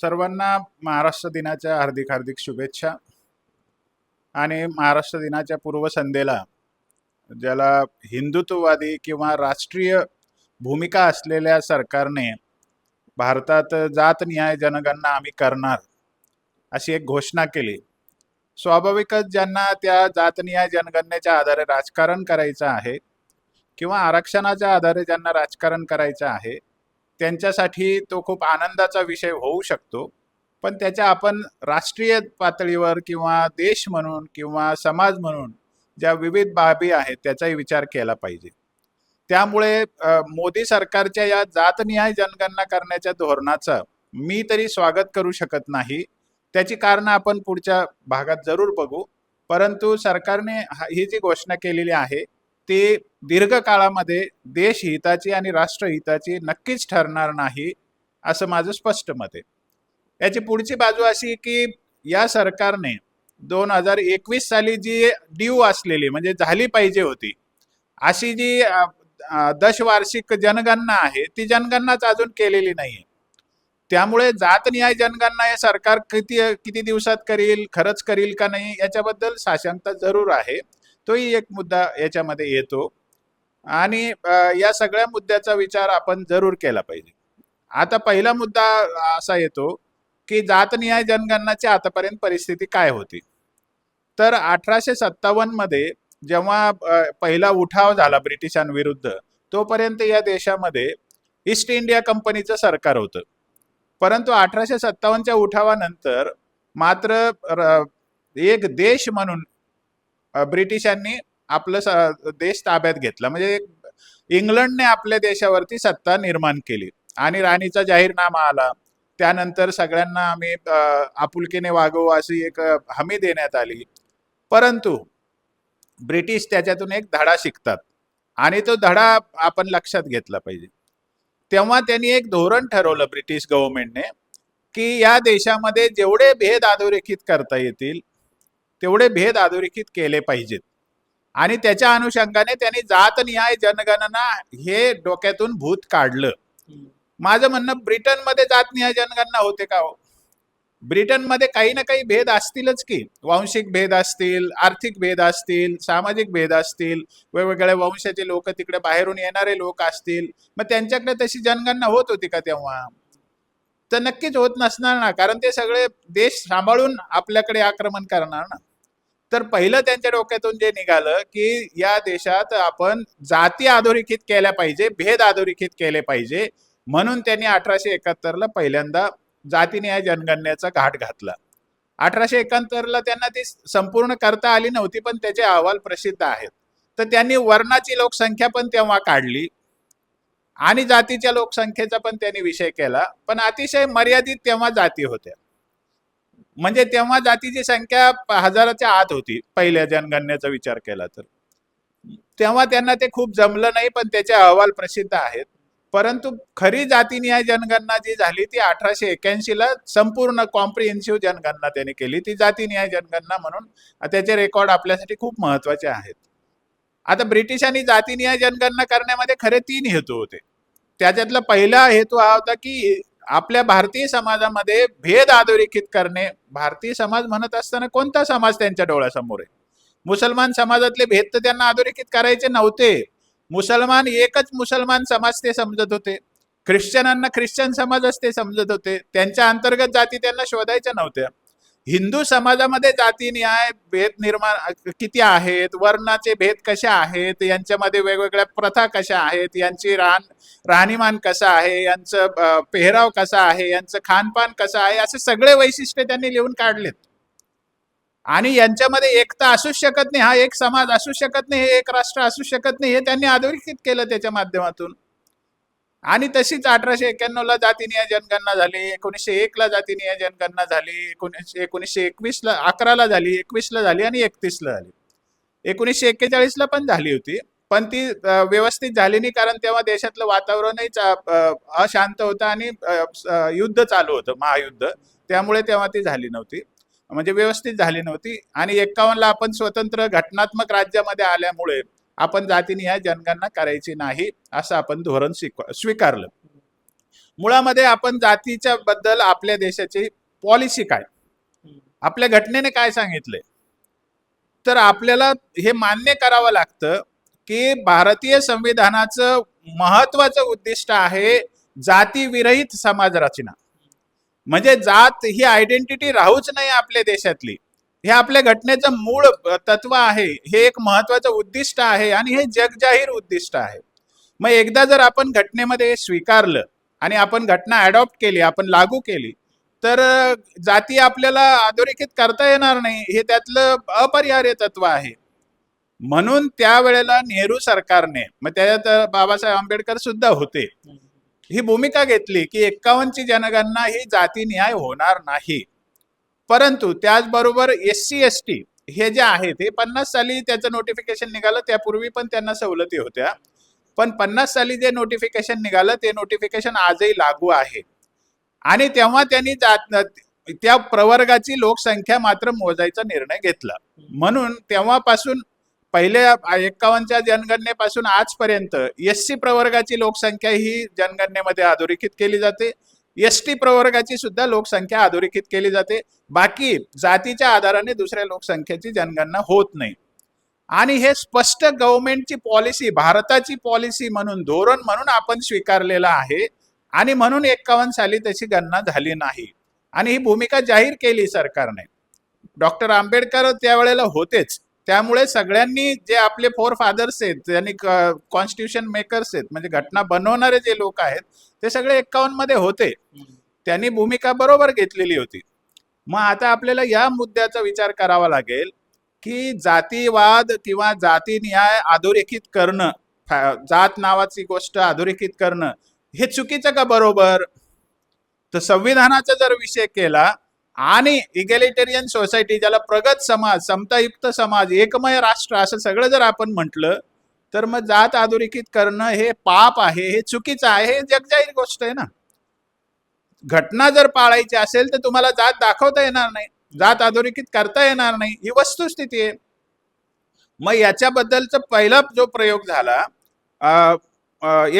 सर्वांना महाराष्ट्र दिनाच्या हार्दिक हार्दिक शुभेच्छा. आणि महाराष्ट्र दिनाच्या पूर्वसंध्येला ज्याला हिंदुत्ववादी किंवा राष्ट्रीय भूमिका असलेल्या सरकारने भारतात जातनिहाय जनगणना आम्ही करणार अशी एक घोषणा केली. स्वाभाविकच ज्यांना त्या जातनिहाय जनगणनेच्या आधारे राजकारण करायचं आहे किंवा आरक्षणाच्या आधारे ज्यांना राजकारण करायचं आहे त्यांच्यासाठी तो खूप आनंदाचा विषय होऊ शकतो. पण त्याच्या आपण राष्ट्रीय पातळीवर किंवा देश म्हणून किंवा समाज म्हणून ज्या विविध बाबी आहेत त्याचाही विचार केला पाहिजे. त्यामुळे मोदी सरकारच्या या जातनिहाय जनगणना करण्याच्या धोरणाचं मी तरी स्वागत करू शकत नाही. त्याची कारणं आपण पुढच्या भागात जरूर बघू. परंतु सरकारने हा- ही जी घोषणा केलेली आहे ती दीर्घकाळामध्ये देशहिताची आणि राष्ट्रहिताची नक्कीच ठरणार नाही असं माझं स्पष्ट मत आहे. याची पुढची बाजू अशी की या सरकारने दोन हजार एकवीस साली जी ड्यू असलेली म्हणजे झाली पाहिजे होती अशी जी दशवार्षिक जनगणना आहे ती जनगणनाच अजून केलेली नाहीये. त्यामुळे जातनिहाय जनगणना हे सरकार किती किती दिवसात करील खरंच करील का नाही याच्याबद्दल साशंकता जरूर आहे. तोही एक मुद्दा याच्यामध्ये येतो. आणि या सगळ्या मुद्द्याचा विचार आपण जरूर केला पाहिजे. आता पहिला मुद्दा असा येतो की जातनिहाय जनगणनाची आतापर्यंत परिस्थिती काय होती? तर अठराशे सत्तावन्नमध्ये जेव्हा पहिला उठाव झाला ब्रिटिशांविरुद्ध तोपर्यंत या देशामध्ये ईस्ट इंडिया कंपनीचं सरकार होतं. परंतु अठराशे सत्तावन्नच्या उठावानंतर मात्र एक देश म्हणून ब्रिटिशांनी आपलं स- देश ताब्यात घेतला. म्हणजे इंग्लंडने आपल्या देशावरती सत्ता निर्माण केली आणि राणीचा जाहीरनामा आला. त्यानंतर सगळ्यांना आम्ही आपुलकीने वागवू अशी एक हमी देण्यात आली. परंतु ब्रिटिश त्याच्यातून एक धडा शिकतात आणि तो धडा आपण लक्षात घेतला पाहिजे. तेव्हा त्यांनी एक धोरण ठरवलं ब्रिटिश गव्हर्नमेंटने की या देशामध्ये जेवढे भेद अधोरेखित करता येतील तेवढे भेद अधोरेखित केले पाहिजेत. आणि त्याच्या अनुषंगाने त्यांनी जातनिहाय जनगणना हे डोक्यातून भूत काढलं. माझं म्हणणं ब्रिटनमध्ये जातनिहाय जनगणना होते का हो? ब्रिटनमध्ये काही ना काही भेद असतीलच की. वांशिक भेद असतील आर्थिक भेद असतील सामाजिक भेद असतील वेगवेगळ्या वंशाचे लोक तिकडे बाहेरून येणारे लोक असतील. मग त्यांच्याकडे तशी जनगणना होत होती का तेव्हा? तर नक्कीच होत नसणार ना कारण ते सगळे देश सांभाळून आपल्याकडे आक्रमण करणार ना. तर पहिलं त्यांच्या डोक्यातून जे निघालं की या देशात आपण जाती अधोरेखित केल्या पाहिजे भेद अधोरेखित केले पाहिजे. म्हणून त्यांनी अठराशे एकाहत्तरला पहिल्यांदा जातीनिहाय जनगणनेचा घाट घातला. अठराशे एकाहत्तरला त्यांना ती संपूर्ण करता आली नव्हती पण त्याचे अहवाल प्रसिद्ध आहेत. तर त्यांनी वर्णाची लोकसंख्या पण तेव्हा काढली. आणि जातीच्या लोकसंख्येचा पण त्यांनी विषय केला. पण अतिशय मर्यादित तेव्हा जाती होत्या. म्हणजे तेव्हा जातीची संख्या हजाराच्या आत होती पहिल्या जनगणनेचा विचार केला तर. तेव्हा त्यांना ते खूप जमलं नाही पण त्याचे अहवाल प्रसिद्ध आहेत. परंतु खरी जातीनिहाय जनगणना जी झाली ती अठराशे एक्याऐंशी ला संपूर्ण कॉम्प्रिहेन्सिव्ह जनगणना त्यांनी केली. ती जातीनिहाय जनगणना म्हणून त्याचे रेकॉर्ड आपल्यासाठी खूप महत्त्वाचे आहेत. आता ब्रिटिशांनी जातीनिहाय जनगणना करण्यामध्ये खरे तीन हेतू होते. त्याच्यातला पहिला हेतू हा होता की आपल्या भारतीय समाजामध्ये भेद अधोरेखित करणे भारतीय समाज म्हणत असताना कोणता समाज त्यांच्या डोळ्यासमोर आहे? मुसलमान समाजातले भेद तर त्यांना अधोरेखित करायचे नव्हते. मुसलमान एकच मुसलमान समाज ते समजत होते. ख्रिश्चनांना ख्रिश्चन समाजच ते समजत होते. त्यांच्या अंतर्गत जाती त्यांना शोधायच्या नव्हत्या. हिंदू समाजामध्ये जाती न्याय भेद निर्माण किती आहेत? वर्णाचे भेद कशा आहेत? यांच्यामध्ये वेगवेगळ्या प्रथा कशा आहेत? यांची राहण राहणीमान कसं आहे? यांचं पेहराव कसा आहे? यांचं खानपान कसं आहे? असे सगळे वैशिष्ट्य त्यांनी लिहून काढलेत. आणि यांच्यामध्ये एकता असूच शकत नाही. हा एक समाज असू शकत नाही. हे एक राष्ट्र असू शकत नाही. हे त्यांनी अधोरेखित केलं त्याच्या माध्यमातून. आणि तशीच अठराशे एक्क्याण्णव ला जातीनिहाय जनगणना झाली एकोणीसशे एक ला जातीनिहाय जनगणना झाली एकोणीसशे एकोणीसशे एकवीस ला अकरा ला झाली एकवीस ला झाली आणि एकतीस ला झाली. एकोणीसशे एक्केचाळीस ला पण झाली होती पण ती व्यवस्थित झाली नाही कारण तेव्हा देशातलं वातावरणही अशांत होतं आणि युद्ध चालू होतं महायुद्ध. त्यामुळे तेव्हा ती झाली नव्हती. म्हणजे व्यवस्थित झाली नव्हती. आणि एक्कावन्नला आपण स्वतंत्र घटनात्मक राज्यामध्ये आल्यामुळे आपण जातीनिहाय जनगणना करायची नाही असं आपण धोरण स्वीकारलं. मुळामध्ये आपण जातीच्या बद्दल आपल्या देशाची पॉलिसी काय? आपल्या घटनेने काय सांगितलंय? तर आपल्याला हे मान्य करावं लागतं की भारतीय संविधानाचं महत्वाचं उद्दिष्ट आहे जातीविरहित समाज रचना. म्हणजे जात ही आयडेंटिटी राहूच नाही आपल्या देशातली. हे आपल्या घटनेचं मूळ तत्व आहे. हे एक महत्वाचं उद्दिष्ट आहे आणि हे जगजाहीर उद्दिष्ट आहे. मग एकदा जर आपण घटनेमध्ये स्वीकारलं आणि आपण घटना अडॉप्ट केली आपण लागू केली तर जाती आपल्याला अधोरेखित करता येणार नाही. हे त्यातलं अपरिहार्य तत्व आहे. म्हणून त्यावेळेला नेहरू सरकारने मग त्याच्यात बाबासाहेब आंबेडकर सुद्धा होते. ही भूमिका घेतली की एक्कावनची जनगणना ही जाती न्याय होणार नाही. परंतु त्याचबरोबर एस सी एस टी हे जे आहेत ते पन्नास साली त्याचं नोटिफिकेशन निघालं त्यापूर्वी पण त्यांना सवलती होत्या. पण पन्नास साली जे नोटिफिकेशन निघालं ते नोटिफिकेशन आजही लागू आहे. आणि तेव्हा त्यांनी जात त्या प्रवर्गाची लोकसंख्या मात्र मोजायचा निर्णय घेतला. म्हणून तेव्हापासून पहिल्या एक्कावनच्या जनगणनेपासून आजपर्यंत एस सी प्रवर्गाची लोकसंख्या ही जनगणनेमध्ये अधोरेखित केली जाते. एस टी प्रवर्गाची सुद्धा लोकसंख्या अधोरेखित केली जाते. बाकी जातीच्या आधाराने दुसऱ्या लोकसंख्येची जनगणना होत नाही. आणि हे स्पष्ट गव्हर्नमेंटची पॉलिसी भारताची पॉलिसी म्हणून धोरण म्हणून आपण स्वीकारलेलं आहे. आणि म्हणून एक्कावन्न साली तशी गणना झाली नाही. आणि ही भूमिका जाहीर केली सरकारने. डॉक्टर आंबेडकर त्यावेळेला होतेच. त्यामुळे सगळ्यांनी जे आपले फोर फादर्स आहेत त्यांनी कॉन्स्टिट्यूशन मेकर्स आहेत म्हणजे घटना बनवणारे जे लोक आहेत ते सगळे एक्कावन्नमध्ये होते. त्यांनी भूमिका बरोबर घेतलेली होती. मग आता आपल्याला या मुद्द्याचा विचार करावा लागेल की जातीवाद किंवा जाती न्याय अधोरेखित करणं फा- जात नावाची गोष्ट अधोरेखित करणं हे चुकीचं का बरोबर? तर संविधानाचा जर विषय केला आणि इगॅलिटेरियन सोसायटी ज्याला प्रगत समाज समतायुक्त समाज एकमय राष्ट्र असं सगळं जर आपण म्हटलं तर मग जात अधोरेखित करणं हे पाप आहे हे चुकीचं आहे हे जगजाहीर गोष्ट आहे ना. घटना जर पाळायची असेल तर तुम्हाला जात दाखवता येणार नाही जात अधोरेखित करता येणार नाही ही वस्तुस्थिती आहे. मग याच्याबद्दलचा पहिला जो प्रयोग झाला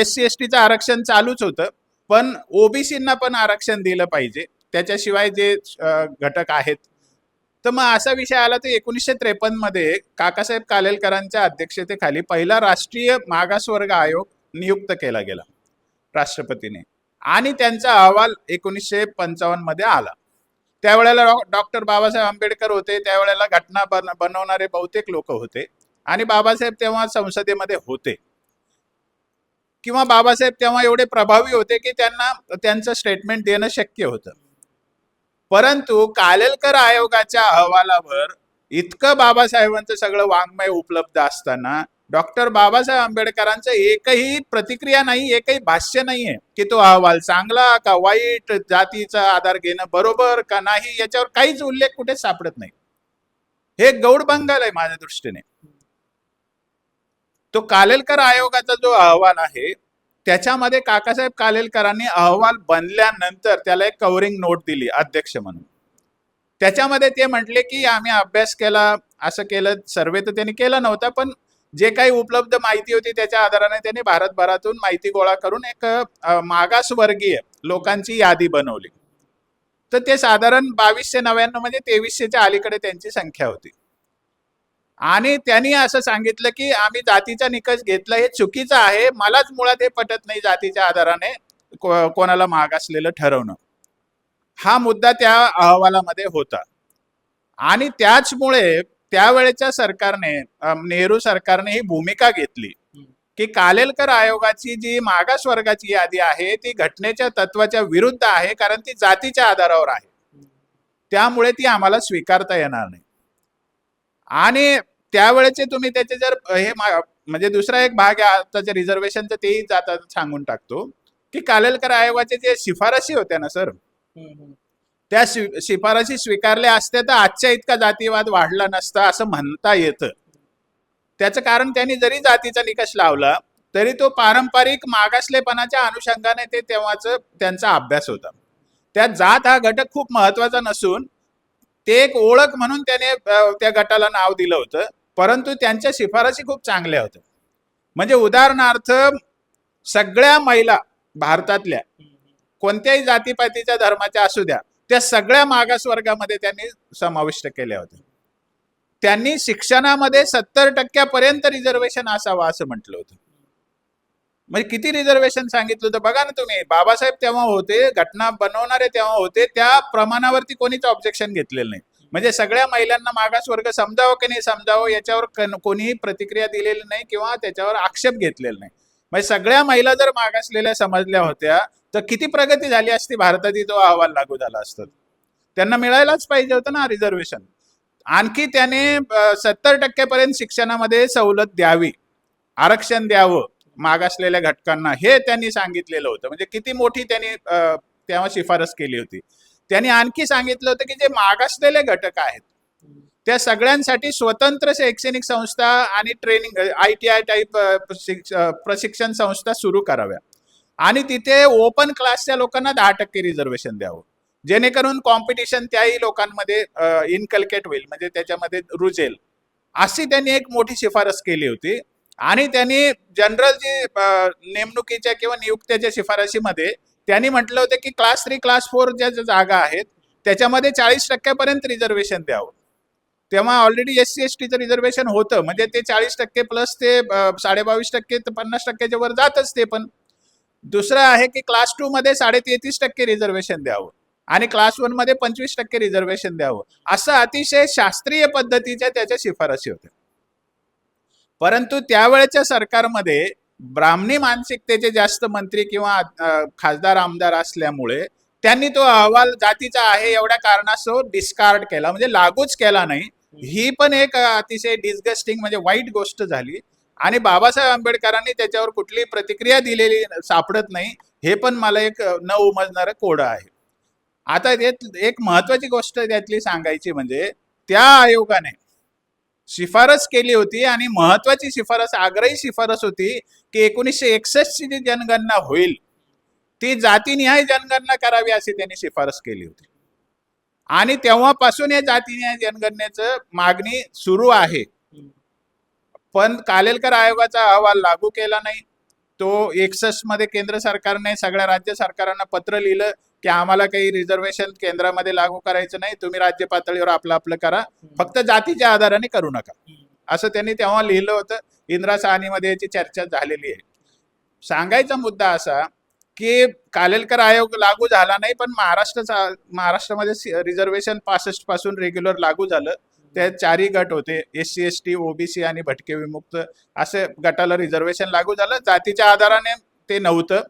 एस सी एस टीचं आरक्षण चालूच होतं पण ओबीसींना पण आरक्षण दिलं पाहिजे. त्याच्याशिवाय जे घटक आहेत. तर मग असा विषय आला तर एकोणीसशे त्रेपन्नमध्ये काकासाहेब कालेलकरांच्या अध्यक्षतेखाली पहिला राष्ट्रीय मागासवर्ग आयोग नियुक्त केला गेला राष्ट्रपतीने. आणि त्यांचा अहवाल एकोणीसशे पंचावन्नमध्ये आला. त्यावेळेला डॉक्टर बाबासाहेब आंबेडकर होते त्यावेळेला घटना बन बनवणारे बहुतेक लोक होते. आणि बाबासाहेब तेव्हा संसदेमध्ये होते. किंवा बाबासाहेब तेव्हा एवढे प्रभावी होते की त्यांना त्यांचं स्टेटमेंट देणं शक्य होतं. परंतु कालेलकर आयोगाच्या अहवालावर इतकं बाबासाहेबांचं सगळं वाङ्मय उपलब्ध असताना डॉक्टर बाबासाहेब आंबेडकरांचं एकही प्रतिक्रिया नाही एकही भाष्य नाहीये की तो अहवाल चांगला का वाईट जातीचा आधार घेणं बरोबर का नाही याच्यावर काहीच उल्लेख कुठे सापडत नाही. हे गौड बंगाल आहे माझ्या दृष्टीने. तो कालेलकर आयोगाचा जो अहवाल आहे त्याच्यामध्ये काकासाहेब कालेलकरांनी अहवाल बनल्यानंतर त्याला एक कव्हरिंग नोट दिली अध्यक्ष म्हणून. त्याच्यामध्ये ते म्हटले की आम्ही अभ्यास केला असं केलं सर्वे तर त्यांनी केला नव्हता पण जे काही उपलब्ध माहिती होती त्याच्या आधाराने त्यांनी भारतभरातून माहिती गोळा करून एक मागासवर्गीय लोकांची यादी बनवली. तर ते साधारण बावीसशे नव्याण्णव म्हणजे तेवीसशेच्या अलीकडे त्यांची संख्या होती. आणि त्यांनी असं सांगितलं की आम्ही जातीचा निकष घेतला हे चुकीचं आहे. मलाच मुळात हे पटत नाही जातीच्या आधाराने कोणाला मागासलेलं ठरवणं. हा मुद्दा त्या अहवालामध्ये होता. आणि त्याचमुळे त्यावेळेच्या सरकारने नेहरू सरकारने ही भूमिका घेतली की कालेलकर आयोगाची जी मागासवर्गाची यादी आहे ती घटनेच्या तत्वाच्या विरुद्ध आहे कारण ती जातीच्या आधारावर आहे. त्यामुळे ती आम्हाला स्वीकारता येणार नाही. आणि त्यावेळेचे तुम्ही त्याचे जर हे म्हणजे दुसरा एक भाग आहे आताच्या रिझर्वेशनचं तेही जाता सांगून टाकतो की कालेलकर आयोगाचे जे शिफारसी होत्या ना सर? त्या शि- शिफारसी स्वीकारल्या असत्या तर आजच्या इतका जातीवाद वाढला नसता असं म्हणता येतं. त्याचं कारण त्यांनी जरी जातीचा निकष लावला तरी तो पारंपरिक मागासलेपणाच्या अनुषंगाने ते तेव्हाच त्यांचा अभ्यास होता. त्यात जात हा घटक खूप महत्त्वाचा नसून ते एक ओळख म्हणून त्याने त्या गटाला नाव दिलं होतं. परंतु त्यांच्या शिफारसी खूप चांगल्या होत्या. म्हणजे उदाहरणार्थ सगळ्या महिला भारतातल्या कोणत्याही जातीपातीच्या धर्माच्या असू द्या त्या सगळ्या मागास वर्गामध्ये त्यांनी समाविष्ट केल्या होत्या. त्यांनी शिक्षणामध्ये सत्तर टक्क्यापर्यंत रिझर्वेशन असावं असं म्हटलं होतं. म्हणजे किती रिझर्वेशन सांगितलं होतं? बघा ना तुम्ही. बाबासाहेब तेव्हा होते घटना बनवणारे तेव्हा होते त्या प्रमाणावरती कोणीच ऑब्जेक्शन घेतलेलं नाही. म्हणजे सगळ्या महिलांना मागास वर्ग समजावं की नाही समजावं याच्यावर कोणीही प्रतिक्रिया दिलेली नाही किंवा त्याच्यावर आक्षेप घेतलेला नाही. म्हणजे सगळ्या महिला जर मागासलेल्या समजल्या होत्या तर किती प्रगती झाली असती? भारतातही तो अहवाल लागू झाला असतो. त्यांना मिळायलाच पाहिजे होतं ना रिझर्वेशन आणखी त्याने सत्तर टक्क्यापर्यंत शिक्षणामध्ये सवलत द्यावी. आरक्षण द्यावं. मागासलेल्या घटकांना हे त्यांनी सांगितलेलं होतं. म्हणजे किती मोठी त्यांनी तेव्हा शिफारस केली होती. त्यांनी आणखी सांगितलं होतं की जे मागासलेले घटक आहेत त्या सगळ्यांसाठी स्वतंत्र शैक्षणिक संस्था आणि training I T I type प्रशिक्षण संस्था सुरू कराव्या. आणि तिथे ओपन क्लासच्या लोकांना दहा टक्के रिझर्वेशन द्यावं. जेणेकरून कॉम्पिटिशन त्याही लोकांमध्ये इन्कल्केट होईल म्हणजे त्याच्यामध्ये रुजेल. अशी त्यांनी एक मोठी शिफारस केली होती. आणि त्यांनी जनरल जी नेमणुकीच्या किंवा नियुक्त्याच्या शिफारशीमध्ये त्यांनी म्हटलं होतं की क्लास थ्री क्लास फोर ज्या जागा आहेत त्याच्यामध्ये चाळीस टक्क्यापर्यंत रिझर्वेशन द्यावं. तेव्हा ऑलरेडी एस सी एस टीचं रिझर्वेशन होतं. म्हणजे ते चाळीस टक्के प्लस ते साडेबावीस टक्के ते पन्नास टक्क्याच्या वर जातच ते पण. दुसरं आहे की क्लास टू मध्ये साडे तेहतीस टक्के रिझर्वेशन द्यावं. आणि क्लास वनमध्ये पंचवीस टक्के रिझर्वेशन द्यावं. असं अतिशय शास्त्रीय पद्धतीच्या त्याच्या शिफारसी होत्या. परंतु त्यावेळेच्या सरकारमध्ये ब्राह्मणी मानसिकतेचे जास्त मंत्री किंवा खासदार आमदार असल्यामुळे त्यांनी तो अहवाल जातीचा आहे एवढ्या कारणास्तव डिस्कार्ड केला. म्हणजे लागूच केला नाही. ही पण एक अतिशय डिस्गस्टिंग म्हणजे वाईट गोष्ट झाली. आणि बाबासाहेब आंबेडकरांनी त्याच्यावर कुठलीही प्रतिक्रिया दिलेली सापडत नाही. हे पण मला एक न उमजणारं कोडं आहे. आता एक महत्वाची गोष्ट त्यातली सांगायची म्हणजे त्या आयोगाने शिफारस केली होती आणि महत्वाची शिफारस आग्रही शिफारस होती की एकोणीसशे एकसष्टची जी जनगणना होईल ती जातीनिहाय जनगणना करावी अशी त्यांनी शिफारस केली होती. आणि तेव्हापासून या जातीनिहाय जनगणनेचं मागणी सुरू आहे. पण कालेलकर आयोगाचा अहवाल लागू केला नाही. तो एकसष्टमध्ये केंद्र सरकारने सगळ्या राज्य सरकारांना पत्र लिहिलं. की आम्हाला काही रिझर्वेशन केंद्रामध्ये लागू करायचं नाही. तुम्ही राज्य पातळीवर आपलं आपलं करा. फक्त जातीच्या आधाराने करू नका. असं त्यांनी तेव्हा लिहिलं होतं. इंदिरा साहनीमध्ये याची चर्चा झालेली आहे. सांगायचा मुद्दा असा की कालेलकर आयोग लागू झाला नाही पण महाराष्ट्राचा महाराष्ट्रामध्ये रिझर्वेशन पासष्टपासून रेग्युलर लागू झालं. त्यात चारही गट होते. S C S T OBC आणि भटके विमुक्त असे गटाला रिझर्वेशन लागू झालं. जातीच्या आधाराने ते नव्हतं.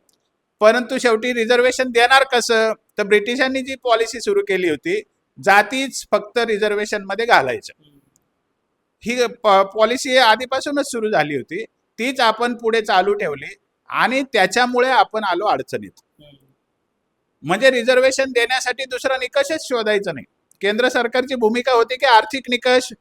परंतु शेवटी रिझर्वेशन देणार कसं? तर ब्रिटिशांनी जी पॉलिसी सुरू केली होती जातीच फक्त रिझर्वेशनमध्ये घालायचं. ही पॉलिसी आधीपासूनच सुरू झाली होती. तीच आपण पुढे चालू ठेवली आणि त्याच्यामुळे आपण आलो अडचणीत. म्हणजे रिझर्वेशन देण्यासाठी दुसरा निकषच शोधायचा नाही. केंद्र सरकारची भूमिका होती की आर्थिक निकष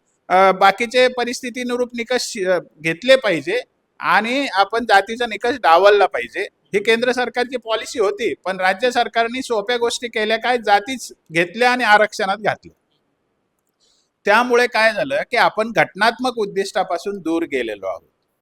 बाकीचे परिस्थितीनुरूप निकष घेतले पाहिजे आणि आपण जातीचा निकष डावलला पाहिजे. ही केंद्र सरकारची पॉलिसी होती पण राज्य सरकारने सोप्या गोष्टी केल्या काय? जातीच घेतल्या आणि आरक्षणात घातल्या. त्यामुळे काय झालं की आपण घटनात्मक उद्दिष्टापासून दूर गेलेलो आहोत.